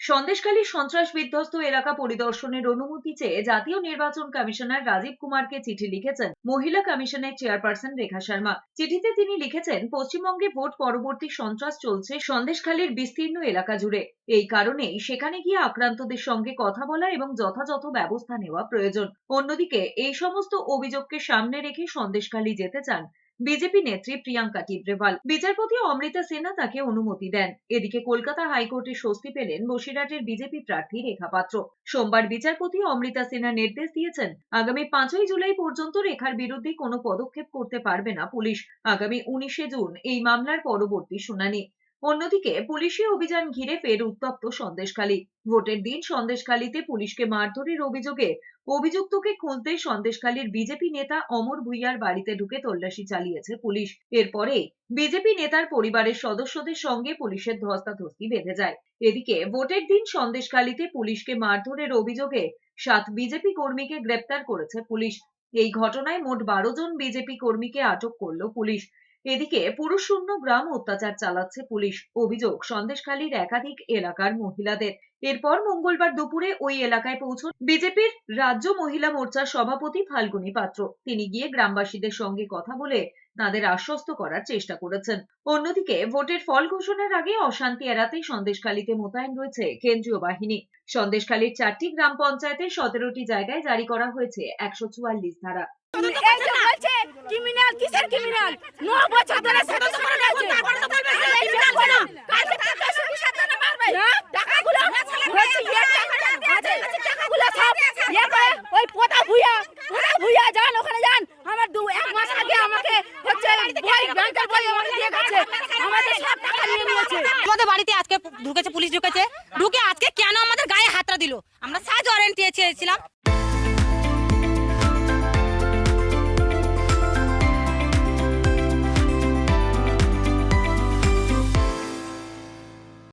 সন্দেশখালী সন্ত্রাস বিধ্বস্ত এলাকা পরিদর্শনের অনুমতি চেয়ে জাতীয় নির্বাচন কমিশনার রাজীব কুমারকে চিঠি লিখেছেন মহিলা কমিশনের চেয়ারপারসন রেখা শর্মা। চিঠিতে তিনি লিখেছেন, পশ্চিমবঙ্গে ভোট পরবর্তী সন্ত্রাস চলছে সন্দেশখালীর বিস্তীর্ণ এলাকা জুড়ে। এই কারণেই সেখানে গিয়ে আক্রান্তদের সঙ্গে কথা বলা এবং যথাযথ ব্যবস্থা নেওয়া প্রয়োজন। অন্যদিকে, এই সমস্ত অভিযোগকে সামনে রেখে সন্দেশখালী যেতে চান বিজেপি নেত্রী প্রিয়াঙ্কা টিব্রেওয়াল বিচারপতি অমৃতা সিনহা তাকে অনুমতি দেন। এদিকে কলকাতা হাইকোর্টে স্বস্তি পেলেন বসিরহাটের বিজেপি প্রার্থী রেখা পাত্র। সোমবার বিচারপতি অমৃতা সিনহা নির্দেশ দিয়েছেন, আগামী পাঁচই জুলাই পর্যন্ত রেখার বিরুদ্ধে কোনো পদক্ষেপ করতে পারবে না পুলিশ। আগামী উনিশে জুন এই মামলার পরবর্তী শুনানি। অন্যদিকে পুলিশি অভিযান ঘিরে ফের উত্তপ্ত সন্দেশখালী। ভোটের দিন সন্দেশখালীতে পুলিশকে মারধরের অভিযোগে অভিযুক্তকে খুঁজতে সন্দেশখালীর বিজেপি নেতা অমর ভুইয়ার বাড়িতে ঢুকে তল্লাশি চালিয়েছে পুলিশ। এরপরে বিজেপি নেতার পরিবারের সদস্যদের সঙ্গে পুলিশের ধস্তাধস্তি বেঁধে যায়। এদিকে ভোটের দিন সন্দেশখালীতে পুলিশকে মারধরের অভিযোগে সাত বিজেপি কর্মীকে গ্রেপ্তার করেছে পুলিশ। এই ঘটনায় মোট বারো জন বিজেপি কর্মীকে আটক করল পুলিশ। এদিকে পুরুষ শূন্য গ্রাম অত্যাচার চালাচ্ছে পুলিশ। অভিযোগ, সন্দেশখালীর একাধিক এলাকার মহিলাদের। এরপর মঙ্গলবার দুপুরে ওই এলাকায় পৌঁছন বিজেপির রাজ্য মহিলা মোর্চার সভাপতি ফাল্গুনী পাত্র। তিনি গিয়ে গ্রামবাসীদের সঙ্গে কথা বলে তাদের আশ্বস্ত করার চেষ্টা করেছেন। অন্যদিকে ভোটের ফল ঘোষণার আগে অশান্তি এড়াতে সন্দেশখালীতে মোতায়েন রয়েছে কেন্দ্রীয় বাহিনী। সন্দেশখালীর চারটি গ্রাম পঞ্চায়েতের সতেরোটি জায়গায় জারি করা হয়েছে একশো চুয়াল্লিশ ধারা। ক্রিমিনাল কিসের ক্রিমিনাল ন বছর ধরে সদস্য করে রয়েছে এই দেখো না, কালকে টাকা শুধু সাজানো মারবে। টাকাগুলো হচ্ছে ইয়ে আছে, টাকাগুলো সব ইয়ে করে, ওই পোতা ভুইয়া, পোতা ভুইয়া যান, ওখানে যান। আমার দু- এক মাস আগে আমাকে হচ্ছে বই, ব্যাংকের বই আমাকে দিয়ে গেছে। আমাদের সব টাকা নিয়ে নিয়েছে। আমাদের বাড়িতে আজকে ঢুকেছে পুলিশ ঢুকেছে। ঢুকে আজকে কেন আমাদের গায়ে হাতটা দিল? আমরা সাজ ওয়ারেন্ট চেয়েছিলাম